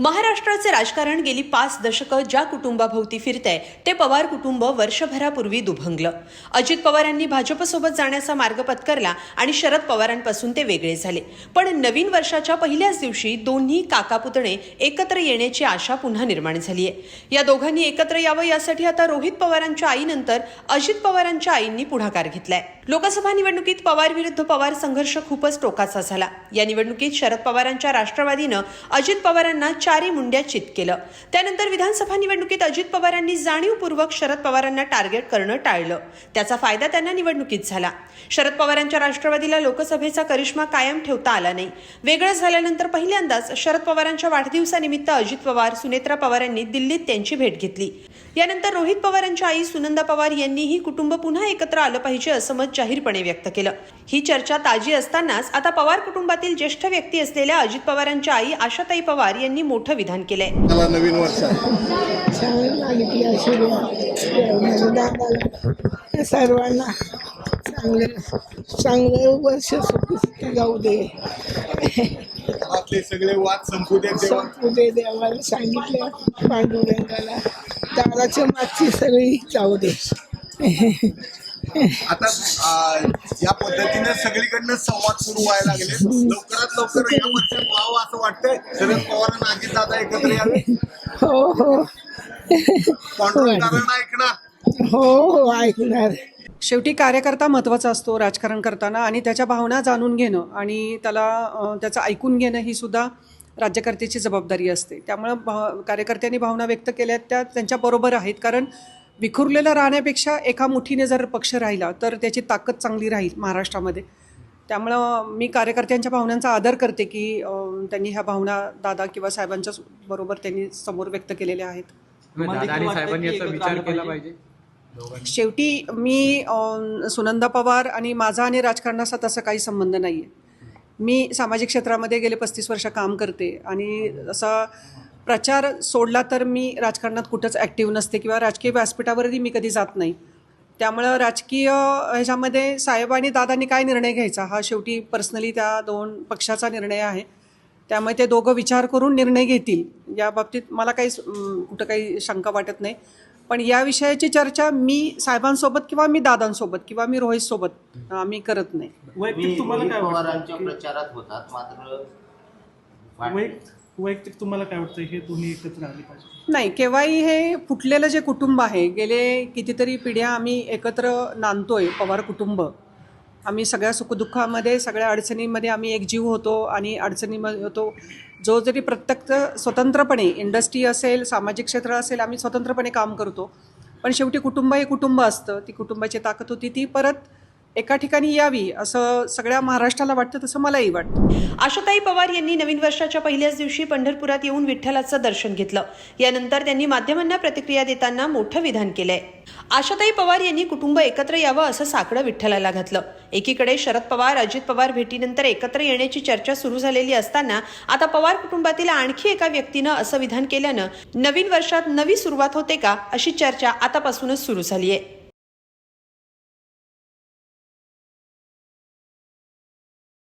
महाराष्ट्राचे राजकारण गेली पाच दशकं ज्या कुटुंबाभोवती फिरतंय ते पवार कुटुंब वर्षभरापूर्वी दुभंगलं. अजित पवारांनी भाजपसोबत जाण्याचा मार्ग पत्करला आणि शरद पवारांपासून ते वेगळे झाले. पण नवीन वर्षाच्या पहिल्याच दिवशी दोन्ही काकापुतणे एकत्र येण्याची आशा पुन्हा निर्माण झाली आहे या दोघांनी एकत्र यावं यासाठी आता रोहित पवारांच्या आईनंतर अजित पवारांच्या आईंनी पुढाकार घेतलाय. लोकसभा निवडणुकीत पवार विरुद्ध पवार संघर्ष खूपच टोकाचा झाला. या निवडणुकीत शरद पवारांच्या राष्ट्रवादीनं अजित पवारांना चारी मुंड्या चित केलं. त्यानंतर विधानसभा निवडणुकीत अजित पवारांनी जाणीवपूर्वक शरद पवारांना टार्गेट करणं टाळलं. त्याचा फायदा त्यांना निवडणुकीत झाला. शरद पवारांच्या राष्ट्रवादीला लोकसभेचा करिश्मा कायम ठेवता आला नाही. वेगळं झाल्यानंतर पहिल्यांदाच शरद पवारांच्या वाढदिवसानिमित्त अजित पवार सुनेत्रा पवार यांनी दिल्लीत त्यांची भेट घेतली. यानंतर रोहित पवारांच्या आई सुनंदा पवार यांनीही कुटुंब पुन्हा एकत्र आलं पाहिजे असं मत जाहीरपणे व्यक्त केलं. ही चर्चा ताजी असतानाच आता पवार कुटुंबातील ज्येष्ठ व्यक्ती असलेल्या अजित पवारांच्या आई आशाताई पवार यांनी मोठं विधान केलंय. नवीन वर्ष सर्वांना चांगले चांगलं वर्ष सुखी सुखी जाऊ दे. आपले सगळे वाद संपू दे संपू दे देवाला सांगितलं पांडुरंगाला दाराच्या मागची सगळी जाऊ दे. आता आ, या पद्धतीने सगळीकडनं संवाद सुरू व्हायला लागले. लवकरात लवकर या वर्षात व्हावं असं वाटतंय शरद पवार आणि अजित दादा एकत्र यावे. हो हो. पांडुरंगाला ऐकणार. हो हो ऐकणार. शेवटी कार्यकर्ता महत्त्वाचा असतो राजकारण करताना आणि त्याच्या भावना जाणून घेणं आणि त्याला त्याचं ऐकून घेणं ही सुद्धा राज्यकर्त्याची जबाबदारी असते. त्यामुळं कार्यकर्त्यांनी भावना व्यक्त केल्या त्या त्यांच्याबरोबर आहेत. कारण विखुरलेलं राहण्यापेक्षा एका मुठीने जर पक्ष राहिला तर त्याची ताकद चांगली राहील महाराष्ट्रामध्ये. त्यामुळं मी कार्यकर्त्यांच्या भावनांचा आदर करते की त्यांनी ह्या भावना दादा किंवा साहेबांच्या बरोबर त्यांनी समोर व्यक्त केलेल्या आहेत. शेवटी मी सुनंदा पवार आणि माझा आणि राजकारणाचा तसा काही संबंध नाही आहे मी सामाजिक क्षेत्रामध्ये गेले पस्तीस वर्ष काम करते आणि असा प्रचार सोडला तर मी राजकारणात कुठंच ॲक्टिव्ह नसते किंवा राजकीय व्यासपीठावरही मी कधी जात नाही. त्यामुळं राजकीय ह्याच्यामध्ये साहेब आणि दादांनी काय निर्णय घ्यायचा? हा शेवटी पर्सनली त्या दोन पक्षाचा निर्णय आहे. त्यामुळे ते दोघं विचार करून निर्णय घेतील. या बाबतीत मला काही कुठं काही शंका वाटत नाही. पण या विषयाची चर्चा मी साहेबांसोबत किंवा मी दादांसोबत किंवा मी रोहितसोबत आम्ही करत नाही. वैयक्तिक तुम्हाला काय पवारांच्या वाटतं? प्रचारात होतात मात्र वैयक्तिक तुम्हाला काय वाटतं? हे दोन्ही एकत्र आले पाहिजे. नाही केव्हाही हे फुटलेलं जे कुटुंब आहे गेले कितीतरी पिढ्या आम्ही एकत्र नांदतोय पवार कुटुंब. आम्ही सगळ्या सुखदुःखामध्ये सगळ्या अडचणींमध्ये आम्ही एकजीव होतो आणि अडचणीमध्ये होतो. जो जरी प्रत्यक्ष स्वतंत्रपणे इंडस्ट्री असेल सामाजिक क्षेत्र असेल आम्ही स्वतंत्रपणे काम करतो. पण शेवटी कुटुंब हे कुटुंब असतं. ती कुटुंबाची ताकद होती ती परत एका ठिकाणी यावी असं सगळ्या महाराष्ट्राला वाटतं तसं मलाही वाटतं. आशाताई पवार यांनी नवीन वर्षाच्या पहिल्याच दिवशी पंढरपुरात येऊन विठ्ठलाचं दर्शन घेतलं. यानंतर त्यांनी माध्यमांना प्रतिक्रिया देताना मोठं विधान केलंय. आशाताई पवार यांनी कुटुंब एकत्र यावं असं साकडं विठ्ठलाला घातलं. एकीकडे शरद पवार अजित पवार भेटीनंतर एकत्र येण्याची चर्चा सुरू झालेली असताना आता पवार कुटुंबातील आणखी एका व्यक्तीनं असं विधान केल्यानं नवीन वर्षात नवी सुरुवात होते का अशी चर्चा आतापासूनच सुरू झाली आहे